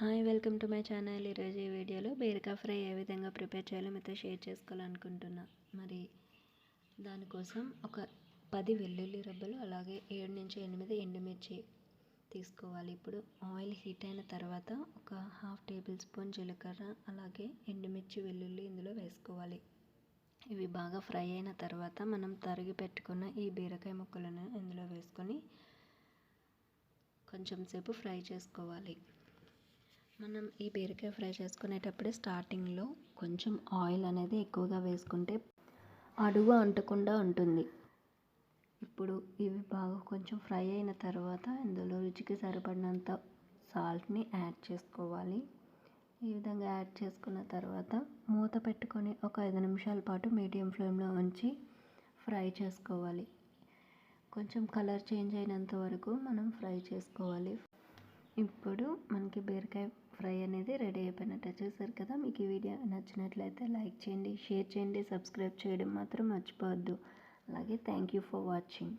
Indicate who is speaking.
Speaker 1: Hi welcome to my channel. ఈరోజు ఈ వీడియోలో బీరకాయ ఫ్రై ఏ విధంగా ప్రిపేర్ చేయాలో మీతో షేర్ చేసుకోవాలనుకుంటున్నా. మరి దానికోసం ఒక పది వెల్లుల్లి రబ్బలు అలాగే ఏడు నుంచి ఎనిమిది ఎండుమిర్చి తీసుకోవాలి. ఇప్పుడు ఆయిల్ హీట్ అయిన తర్వాత ఒక హాఫ్ టేబుల్ స్పూన్ జీలకర్ర అలాగే ఎండుమిర్చి వెల్లుల్లి ఇందులో వేసుకోవాలి. ఇవి బాగా ఫ్రై అయిన తర్వాత మనం తరిగి పెట్టుకున్న ఈ బీరకాయ ముక్కలను ఇందులో వేసుకొని కొంచెం సేపు ఫ్రై చేసుకోవాలి. మనం ఈ బీరకాయ ఫ్రై చేసుకునేటప్పుడే స్టార్టింగ్లో కొంచెం ఆయిల్ అనేది ఎక్కువగా వేసుకుంటే అడుగు అంటకుండా ఉంటుంది. ఇప్పుడు ఇవి బాగా కొంచెం ఫ్రై అయిన తర్వాత ఇందులో రుచికి సరిపడినంత సాల్ట్ని యాడ్ చేసుకోవాలి. ఈ విధంగా యాడ్ చేసుకున్న తర్వాత మూత పెట్టుకొని ఒక ఐదు నిమిషాల పాటు మీడియం ఫ్లేమ్లో ఉంచి ఫ్రై చేసుకోవాలి. కొంచెం కలర్ చేంజ్ అయినంత వరకు మనం ఫ్రై చేసుకోవాలి. ఇప్పుడు మనకి బీరకాయ ఫ్రై అనేది రెడీ అయిపోయినట్టు చూసారు కదా. మీకు ఈ వీడియో నచ్చినట్లయితే లైక్ చేయండి షేర్ చేయండి సబ్స్క్రైబ్ చేయడం మాత్రం మర్చిపోవద్దు. అలాగే థ్యాంక్ యూ ఫర్ వాచింగ్.